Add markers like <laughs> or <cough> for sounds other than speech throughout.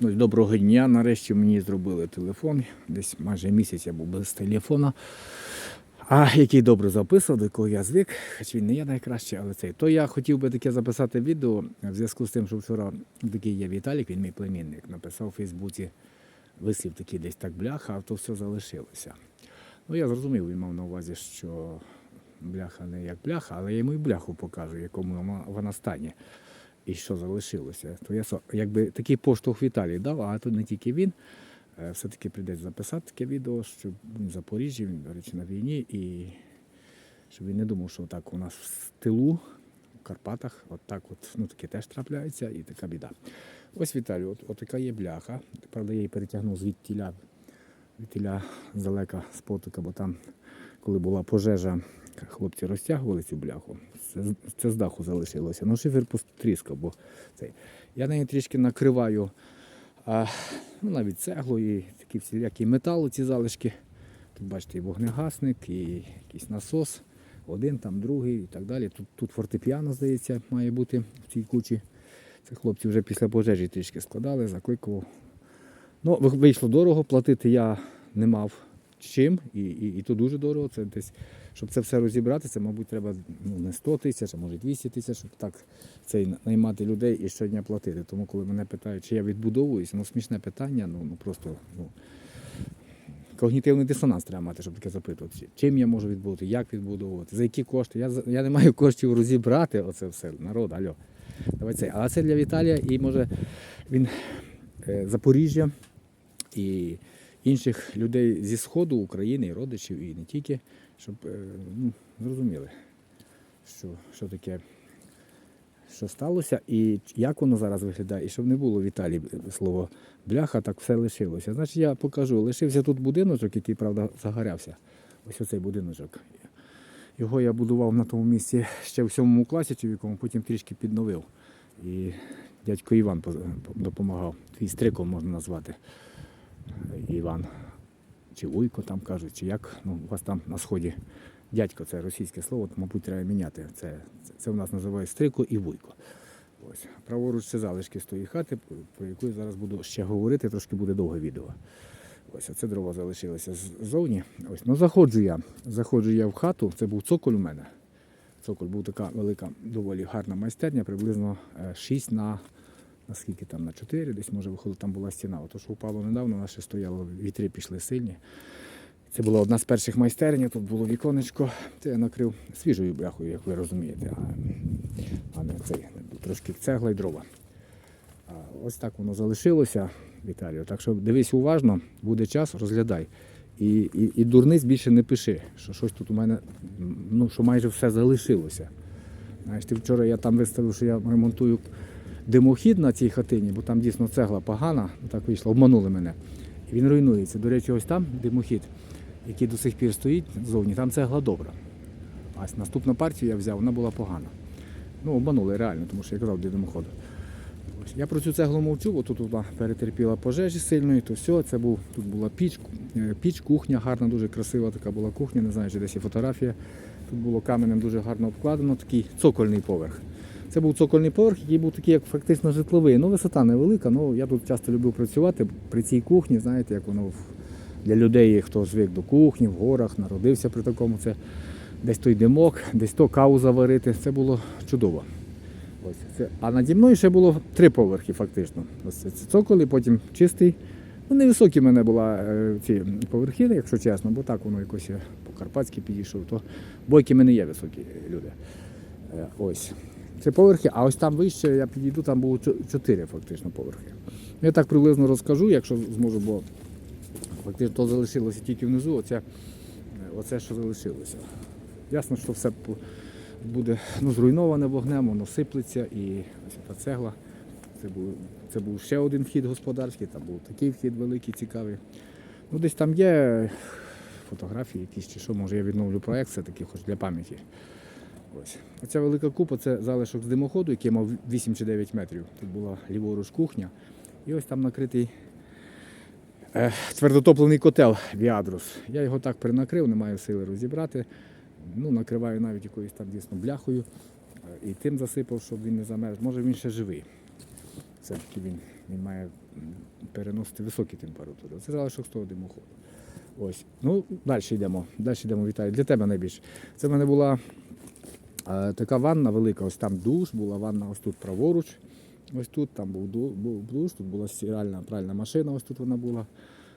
Ну, доброго дня. Нарешті мені зробили телефон. Десь майже місяць я був без телефона. А який добре записував, до кого я звик, хоч він не є найкращий, але цей. То я хотів би таке записати відео в зв'язку з тим, що вчора такий є Віталік, він мій племінник, написав у Фейсбуці вислів такий десь так бляха, а то все залишилося. Ну я зрозумів, він мав на увазі, що бляха не як бляха, але я йому і бляху покажу, якому вона, стані і що залишилося. То я якби такий поштовх Віталій дав, а тут не тільки він. Е, Все-таки прийдеться записати таке відео, щоб він в Запоріжжі, він, до речі, на війні, і щоб він не думав, що так у нас в тилу, в Карпатах, от так от, ну таке теж трапляється і така біда. Ось Віталій, от, от така є бляха. Правда, я її перетягнув звідтіля, звідтіля здалека з потика, бо там, коли була пожежа, хлопці розтягували цю бляху. Це, це з даху залишилося. Ну, шифер потріскав, бо цей. Я нею трішки накриваю а, ну, навіть цеглою, і такі всілякі метал, ці залишки. Тут бачите, і вогнегасник, і якийсь насос, один, там другий і так далі. Тут, тут фортепіано, здається, має бути в цій кучі. Це хлопці вже після пожежі трішки складали, закликував. Ну, вийшло дорого, платити я не мав чим, і, і, і то дуже дорого. Це десь, щоб це все розібрати, це, мабуть, треба ну, не 100 тисяч, а може 200 тисяч, щоб так цей, наймати людей і щодня платити. Тому коли мене питають, чи я відбудовуюся, ну смішне питання, ну, ну просто ну, когнітивний дисонанс треба мати, щоб таке запитувати. Чим я можу відбудувати, як відбудовувати, за які кошти. Я, я не маю коштів розібрати оце все. Народ, алло. Давай це. Але це для Віталія і може він е, Запоріжжя і інших людей зі Сходу України, і родичів, і не тільки, щоб е, ну, зрозуміли, що, що таке, що сталося, і як воно зараз виглядає, і щоб не було Віталій слово бляха, так все лишилося. Значить, я покажу. Лишився тут будиночок, який, правда, загорявся. Ось оцей будиночок. Його я будував на тому місці ще в сьомому класі, чи в потім трішки підновив. І дядько Іван допомагав. Твій стриком можна назвати. Іван. Чи Вуйко там кажуть, чи як. Ну, у вас там на сході дядько це російське слово, мабуть, треба міняти. Це, це, це у нас називають стрико і вуйко. Ось. Праворуч це залишки з тої хати, про- яку я зараз буду ще говорити, трошки буде довге відео. Ось оце дрова залишилося ззовні. Ось. Ну, заходжу я. Заходжу я в хату, це був цоколь у мене. Цоколь був така велика, доволі гарна майстерня, приблизно е, 6 на, на скільки там, на 4, десь може виходить, там була стіна. Ото що впало недавно, вона ще стояло, вітри пішли сильні. Це була одна з перших майстерень, тут було віконечко. Це я накрив свіжою бляхою, як ви розумієте, а, а не цей, трошки цегла й дрова. А ось так воно залишилося, Віталію. Так що дивись уважно, буде час, розглядай. І, і, і дурниць більше не пиши, що щось тут у мене, ну, що майже все залишилося. Знаєш, ти вчора я там виставив, що я ремонтую димохід на цій хатині, бо там дійсно цегла погана, так вийшло, обманули мене. І він руйнується. До речі, ось там димохід, який до сих пір стоїть ззовні, там цегла добра. А наступну партію я взяв, вона була погана. Ну, обманули реально, тому що я казав, де димоходу. Я про цю цеглу мовчу, бо тут вона перетерпіла пожежі сильної, то все, це був, тут була піч, е, піч, кухня, гарна, дуже красива така була кухня, не знаю, чи десь є фотографія. Тут було каменем дуже гарно обкладено, такий цокольний поверх. Це був цокольний поверх, який був такий, як фактично житловий. Ну, висота невелика, ну я тут часто любив працювати при цій кухні, знаєте, як воно для людей, хто звик до кухні, в горах, народився при такому. Це десь той димок, десь то каву заварити. Це було чудово. Ось це. А наді мною ще було три поверхи, фактично. Ось це цоколь, потім чистий. Ну, невисокі в мене була е, ці поверхи, якщо чесно, бо так воно якось по-карпатськи підійшов, то бойки в мене є високі люди. Е, ось. Це поверхи, а ось там вище я підійду, там було чотири фактично поверхи. Я так приблизно розкажу, якщо зможу, бо фактично то залишилося тільки внизу, оце, оце що залишилося. Ясно, що все буде ну, зруйноване вогнем, воно сиплеться і ось та цегла. Це був, це був ще один вхід господарський, там був такий вхід великий, цікавий. Ну, десь там є фотографії якісь чи що, може я відновлю проект, все таки хоч для пам'яті. Ось. Оця велика купа це залишок з димоходу, який мав 8 чи 9 метрів. Тут була ліворуч кухня. І ось там накритий е, твердотоплений котел Віадрус. Я його так перенакрив, не маю сили розібрати. Ну, накриваю навіть якоюсь там дійсно бляхою. Е, І тим засипав, щоб він не замерз. Може він ще живий. Все-таки він Він має переносити високі температури. Це залишок з того димоходу. Ось. Ну, далі йдемо. Далі йдемо, Віталій. Для тебе найбільше. Це в мене була така ванна велика, ось там душ, була ванна ось тут праворуч. Ось тут там був, ду- душ, тут була стиральна пральна машина, ось тут вона була.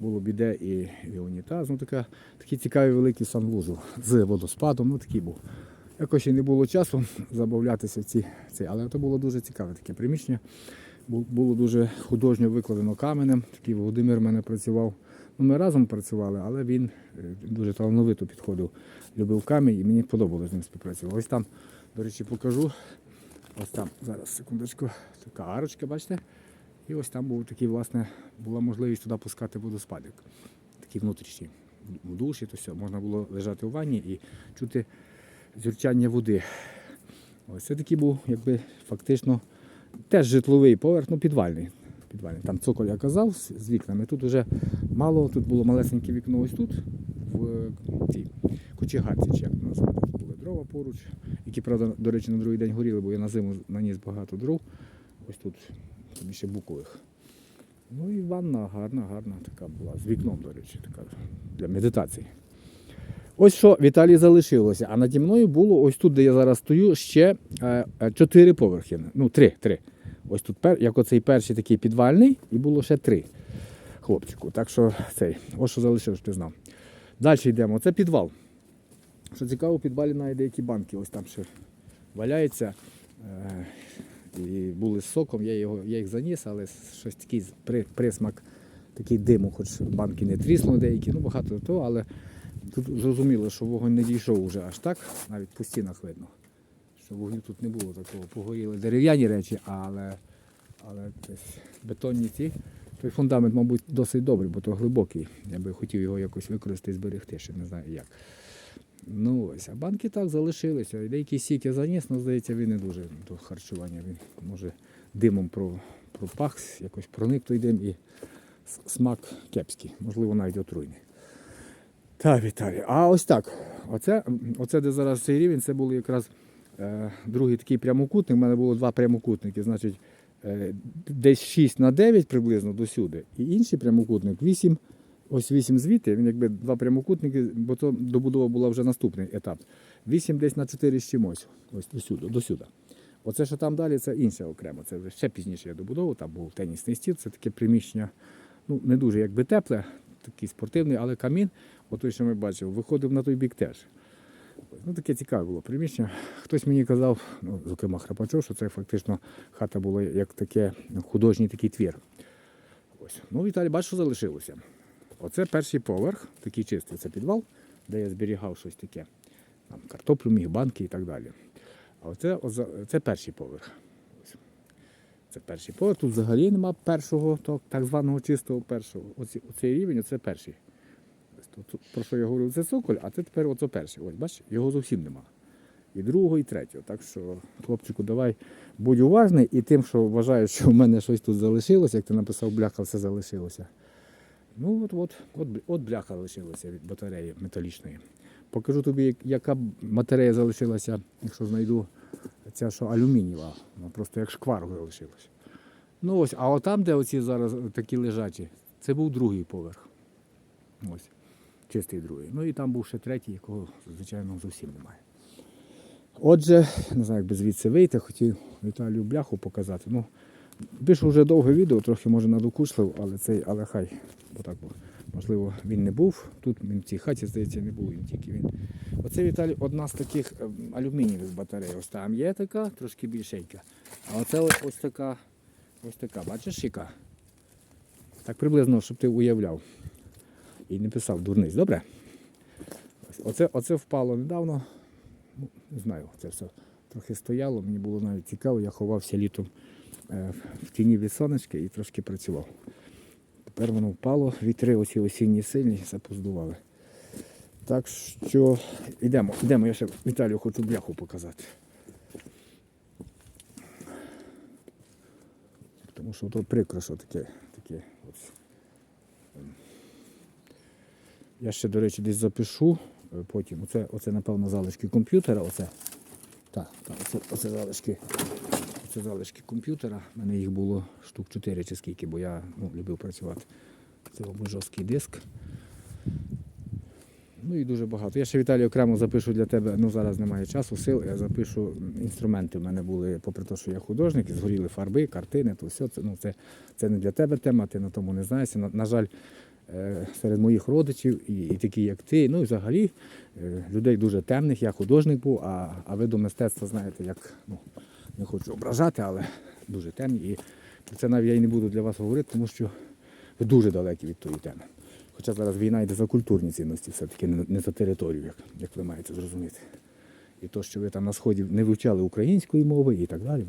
Було біде і, і унітаз. Ну, така, такий цікавий великий санвузол з водоспадом, ну такий був. Якось і не було часу <laughs> забавлятися в ці, цей, але це було дуже цікаве таке приміщення. Було дуже художньо викладено каменем. Такий Володимир в мене працював. Ну, ми разом працювали, але він е, дуже талановито підходив, любив камінь і мені подобалося з ним співпрацювати. Ось там, до речі, покажу. Ось там, зараз, секундочку, така арочка, бачите? І ось там був такий, власне, була можливість туди пускати водоспадик. Такий внутрішній. В душі, то все. Можна було лежати у ванні і чути зюрчання води. Ось це такий був, якби фактично теж житловий поверх, ну підвальний. підвальний. Там цоколь я казав з вікнами. Тут вже мало, тут було малесеньке вікно ось тут, в е, цій кочегарці, чи як назвати. Були дрова поруч, які, правда, до речі, на другий день горіли, бо я на зиму наніс багато дров. Ось тут більше букових. Ну і ванна гарна, гарна така була. З вікном, до речі, така для медитації. Ось що Віталій залишилося. А наді мною було ось тут, де я зараз стою, ще е, е, чотири поверхи. Ну, три, три. Ось тут, як оцей перший такий підвальний, і було ще три хлопчику. Так що цей, ось що залишилось, ти знав. Далі йдемо. Це підвал. Що цікаво, у підвалі навіть деякі банки ось там ще валяються. Е, і були з соком, я, його, я їх заніс, але щось такий при, присмак, такий диму, хоч банки не тріснули деякі, ну багато того, але тут зрозуміло, що вогонь не дійшов вже аж так, навіть по стінах видно. Що вогню тут не було такого. Погоріли дерев'яні речі, але, але бетонні ці. Той фундамент, мабуть, досить добрий, бо то глибокий. Я би хотів його якось використати зберегти, ще не знаю як. Ну ось, а банки так залишилися. Деякі сіки заніс, але здається, він не дуже до харчування. Він може димом пропах, якось проник той дим і смак кепський, можливо, навіть отруйний. Так, Віталій. А ось так. Оце, оце де зараз цей рівень, це був якраз е, другий такий прямокутник. У мене було два прямокутники, значить, десь 6 на 9 приблизно до сюди. І інший прямокутник 8, ось 8 звідти, він якби два прямокутники, бо то добудова була вже наступний етап. 8 десь на 4 з чимось, ось до сюди. До сюди. Оце, що там далі, це інше окремо. Це вже ще пізніше я добудовував, там був тенісний стіл, це таке приміщення, ну не дуже якби тепле, такий спортивний, але камін, отой, що ми бачили, виходив на той бік теж. Ну, таке цікаве було приміщення. Хтось мені казав, ну, зокрема Храпачов, що це фактично хата була як таке художній такий твір. Ось. Ну, Віталій, бачиш, що залишилося. Оце перший поверх, такий чистий, це підвал, де я зберігав щось таке. Там, картоплю, міг, банки і так далі. А оце, оце, це перший поверх. Це перший поверх. Тут взагалі нема першого, так, званого чистого першого. Оці, оцей рівень, оце перший. Ось про що я говорю, це цоколь, а це тепер оце перший. Ось, бачиш, його зовсім нема. І другого, і третього. Так що, хлопчику, давай будь уважний і тим, що вважаєш, що в мене щось тут залишилося, як ти написав, бляха, все залишилося. Ну от, от, от, от бляха лишилася від батареї металічної. Покажу тобі, яка батарея залишилася, якщо знайду ця, що алюмінієва. Просто як шквар залишилася. Ну ось, а отам, де оці зараз такі лежачі, це був другий поверх. Ось, чистий другий. Ну і там був ще третій, якого, звичайно, зовсім немає. Отже, не знаю, як би звідси вийти, хотів Віталію бляху показати. Ну, пишу вже довге відео, трохи може надокучлив, але цей, але хай, бо так, можливо, він не був. Тут він в цій хаті, здається, не був, він тільки він. Оце Віталій одна з таких ем, алюмінієвих батарей. Ось там є така, трошки більшенька. А оце ось така, ось така, бачиш, яка? Так приблизно, щоб ти уявляв. І не писав дурниць, добре? Оце, оце впало недавно. Ну, не знаю, це все трохи стояло, мені було навіть цікаво, я ховався літом е, в тіні від сонечка і трошки працював. Тепер воно впало, вітри оці осінні сильні, все поздували. Так що йдемо, йдемо, я ще Віталію хочу бляху показати. Тому що то прикро, що таке. таке ось. Я ще, до речі, десь запишу е, потім. Оце, оце напевно, залишки комп'ютера. Оце. Так, так, оце, оце залишки. це залишки комп'ютера. У мене їх було штук 4 чи скільки, бо я ну, любив працювати. Це, мабуть, жорсткий диск. Ну і дуже багато. Я ще Віталій окремо запишу для тебе, ну зараз немає часу, сил, я запишу інструменти. У мене були, попри те, що я художник, і згоріли фарби, картини, то все. Це, ну, це, це не для тебе тема, ти на тому не знаєшся. На, на жаль, серед моїх родичів і, і такі, як ти, ну і взагалі е, людей дуже темних. Я художник був, а, а ви до мистецтва знаєте, як ну, не хочу ображати, але дуже темні. І це навіть я і не буду для вас говорити, тому що ви дуже далекі від тої теми. Хоча зараз війна йде за культурні цінності, все-таки не за територію, як, як ви маєте зрозуміти. І то, що ви там на сході не вивчали української мови і так далі.